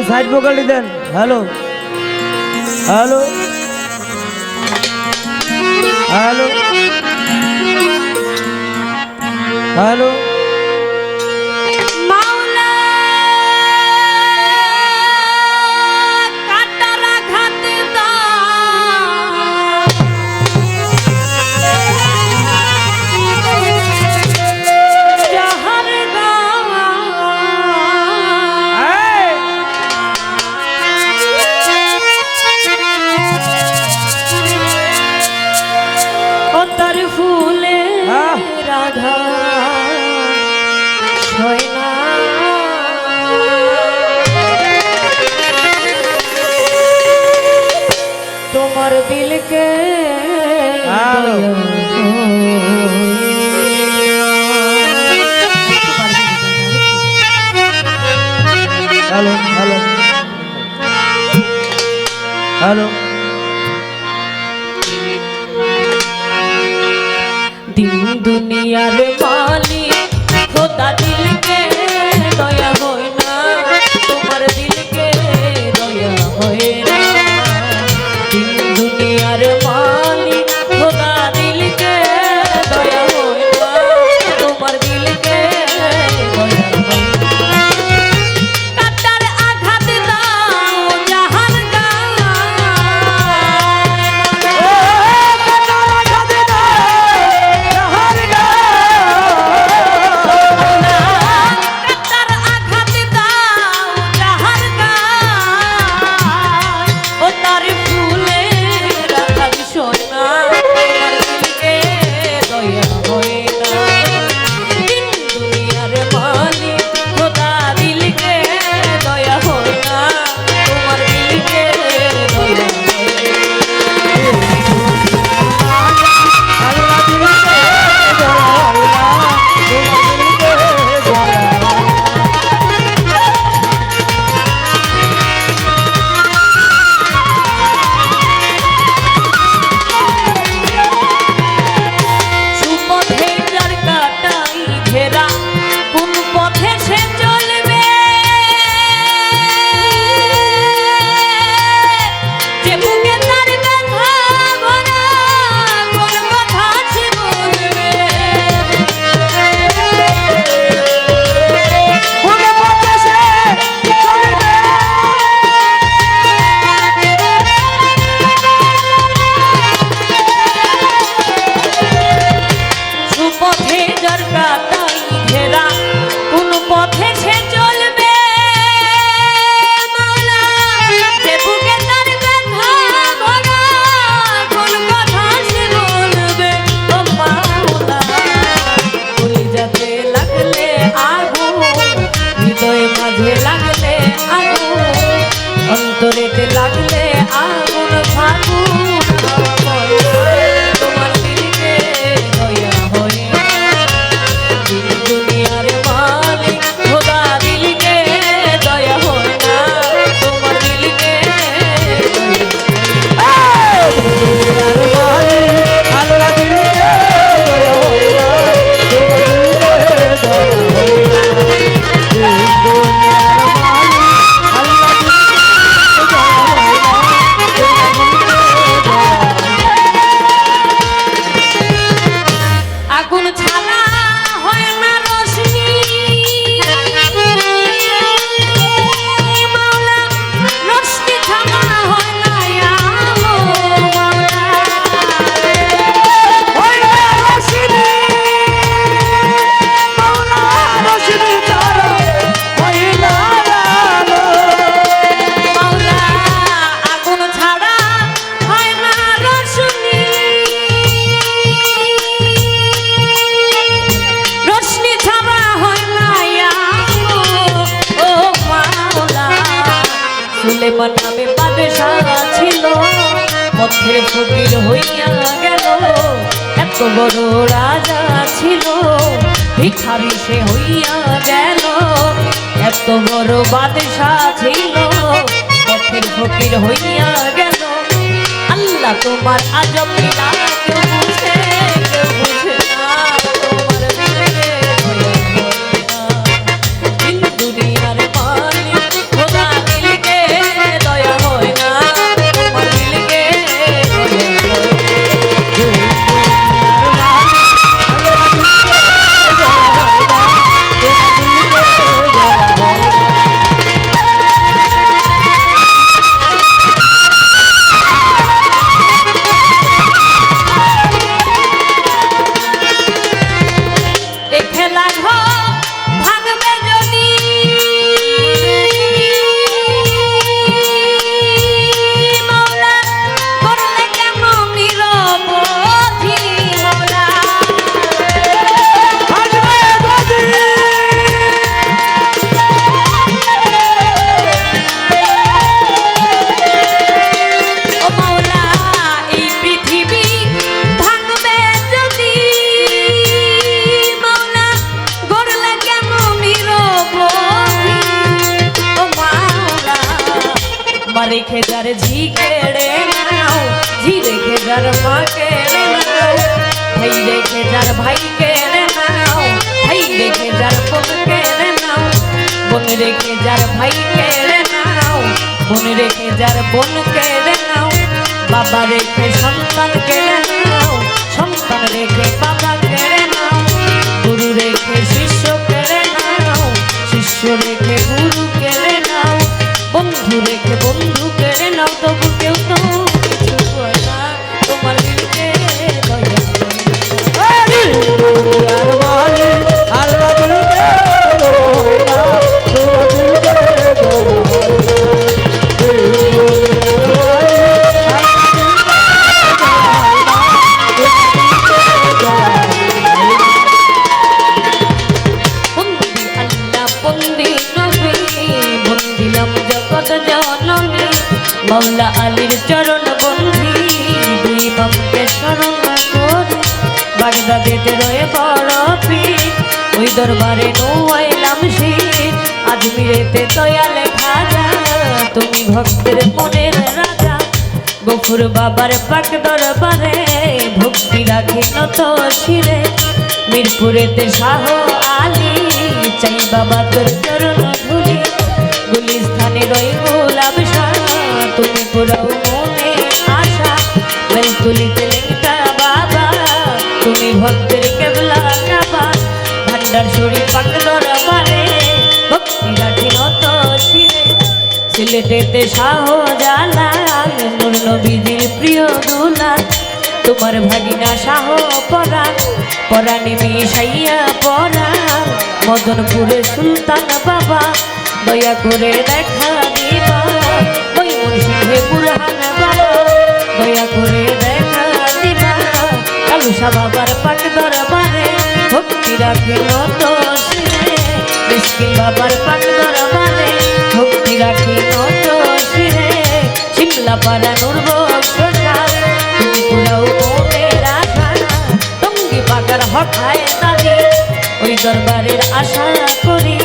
ভাই সাইড পকালি দেন hello hello hello hello hello hello দিন দুনিয়ার মালিক অর্থের ফকির হইয়া গেল। এত বড় রাজা ছিল, ভিখারি সে হইয়া গেল। এত বড় বাদশাহ ছিল অর্থের ফকির হইয়া গেল। আল্লাহ তোমার আজব না কেউ বুঝে? বোন কেড়ে বাবা রেখে সন্তান কেড়ে সন্তান রেখে বাবা কেড়ে নাও, গুরু রেখে শিষ্য কেড়ে নাও, শিষ্য রেখে গুরু কেড়ে নাও, বন্ধু রেখে মৌলা আলীর চরণ বন্ধি দুই বামকে স্মরণ বাগদাদেতে রয়ে বড় পীর, ওই দরবারে নৌয়াইলাম শীত। আজমিরেতে দয়ালে খাজা, তুমি ভক্তের মনের রাজা। গফুর বাবার পাক দরবারে ভক্তি রাখি নত শিরে। মিরপুরেতে শাহ আলী, চাই বাবা তোর চরণ ধুলি। ভক্তের কেবলা কাবা, ভান্ডার শরীর পাক দরবারে ভক্তি রাখি নত শিরে। সিলেটেতে শাহজালাল নূর নবীজির প্রিয় দুলাল। তোমার ভাগিনা শাহ পরা পরাণে মিশাইয়া পরা মদনপুরে সুলতান বাবা, দয়া করে দেখা দিবা। ওই মুর্শিদে বুরহান বাবা, দয়া করে দেখা কালুসা বাবার পাক দরবারে, ভক্তি রাখে নত শিরে মিসকিন বাবার পাক দরবারে, ভক্তি রাখি নত শিরে শিমলা পাড়া নূর তুমি পুরাও মনের আশা টঙ্গি পাকার হঠায় দাদি ওই দরবারের আশা করি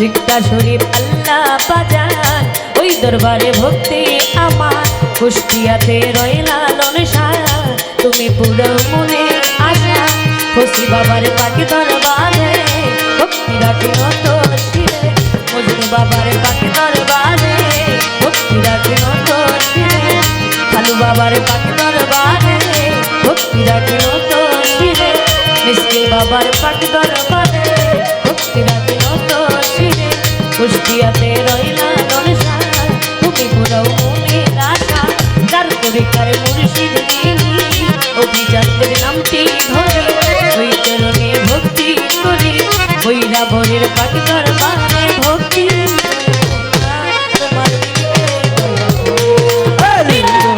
রিক্তা শরীফ আল্লাহ বাজান। ওই দরবারে ভক্তি আমার, কুষ্টিয়াতে রইলা লনসা তুমি পুরো মনে আশা খুশি বাবার পাখি দরবারে, ভক্তি রাখি নত শিরে। মজনু বাবার পাখি দরবারে, ভক্তি রাখি নত শিরে। কালু বাবার পাখি দরবারে, ভক্তি রাখি নত শিরে। মিসকিল বাবার পাখি দরবারে, ভক্তি রাখি নত শিরে। কুষ্টিয়াতে রইলা নরসা তুমি পুরাও মনে আশা। কার করে কার মুর্শিদ দিনী ওই রাবণের পাখি ভক্তি। তোমার দিলে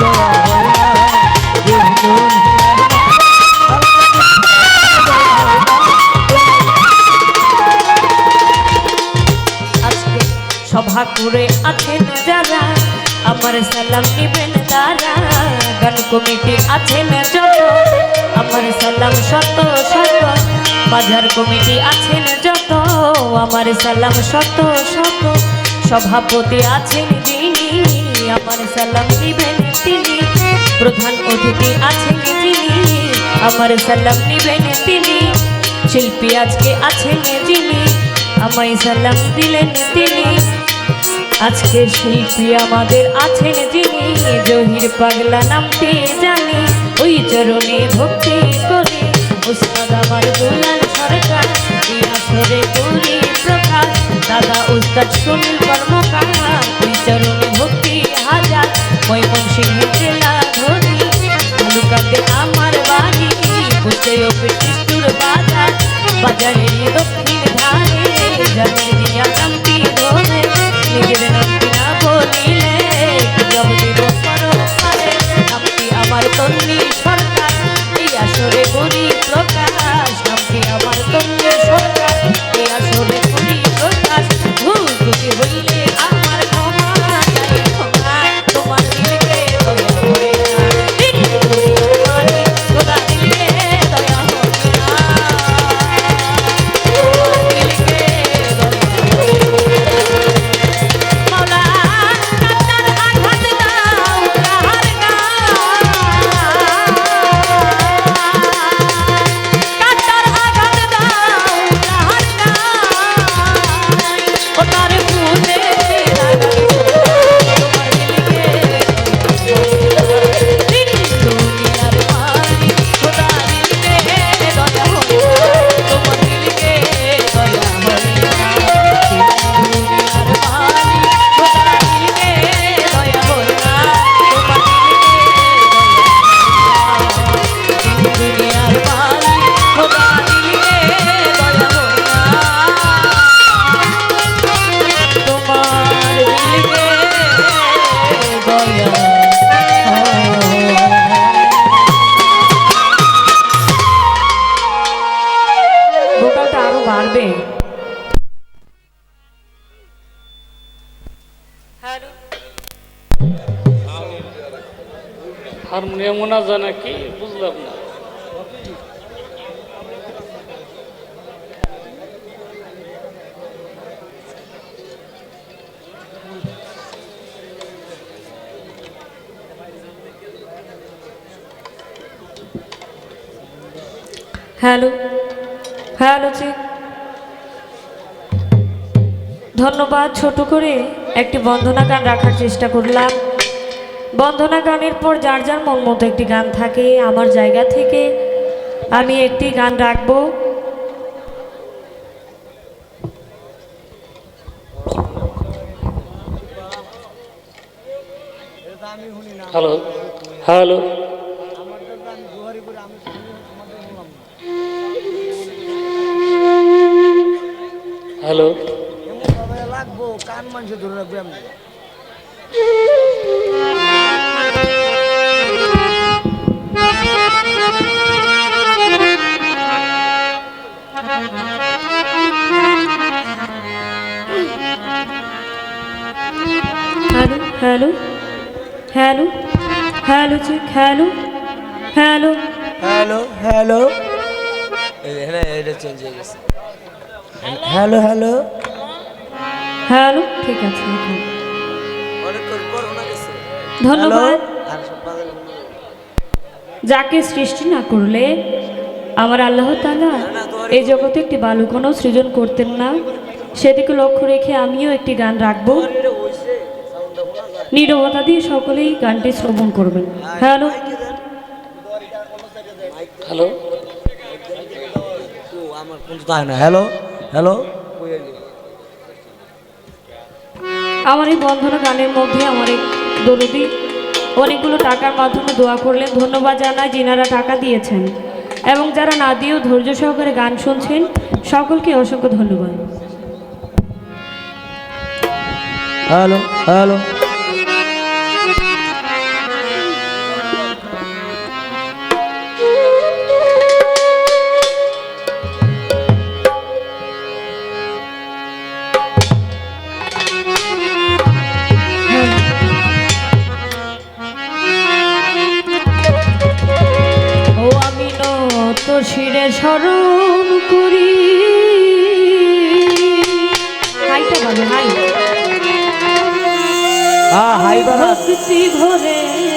দয়া সভা করে আছেন যারা আমার সালাম নিবেন তারা, গান কমিটি আছেন যত আমার সালাম শত শত বাজার কমিটি আছেন যত। আমার সালাম শত শত সভাপতি আছেন যিনি। আমার সালাম নিবেন তিনি, প্রধান অতিথি আছেন যিনি। আমার সালাম নিবেন তিনি, শিল্পী আজকে আছেন যিনি। আমায় সালাম দিলেন তিনি। আজকে শিল্পী আমাদের আছেন যিনি, জহির পাগলা নামটি জানি, ওই চরণে ভক্তি করি। উস্তাদ আমার দুলাল সরকার দাদা উস্তাদ সুনীল হ্যালো হ্যালো জি। ধন্যবাদ ছোট করে একটি বন্দনা গান রাখার চেষ্টা করলাম। বন্দনা গানের পর যার যার মন মতো একটি গান থাকে আমার জায়গা থেকে আমি একটি গান রাখব। Hello hello hello. লাগবো কান মানুষ ধরে রাখবে আমি hello hello hello hello check hello hello. Hello hello. এখানে এটা চেঞ্জ হয়ে গেছে। হ্যালো হ্যালো হ্যালো ঠিক আছে ধন্যবাদ। যাকে সৃষ্টি না করলে আমার আল্লাহ তালা এই জগতে একটি বালু কোনো সৃজন করতেন না। সেদিকে লক্ষ্য রেখে আমিও একটি গান রাখব। নীরবতা দিয়ে সকলেই গানটি শ্রবণ করবেন। হ্যালো? হ্যালো হয় না। হ্যালো? হ্যালো আমার এই বন্ধন গানের মধ্যে আমার এক দরদি অনেকগুলো টাকার মাধ্যমে দোয়া করলেন ধন্যবাদ জানাই যিনারা টাকা দিয়েছেন। এবং যারা না দিয়েও ধৈর্য সহকারে গান শুনছেন সকলকে অসংখ্য ধন্যবাদ। হ্যালো হ্যালো স্মরণ করি। হাইটা ভালো হাই। ভক্তি ভরে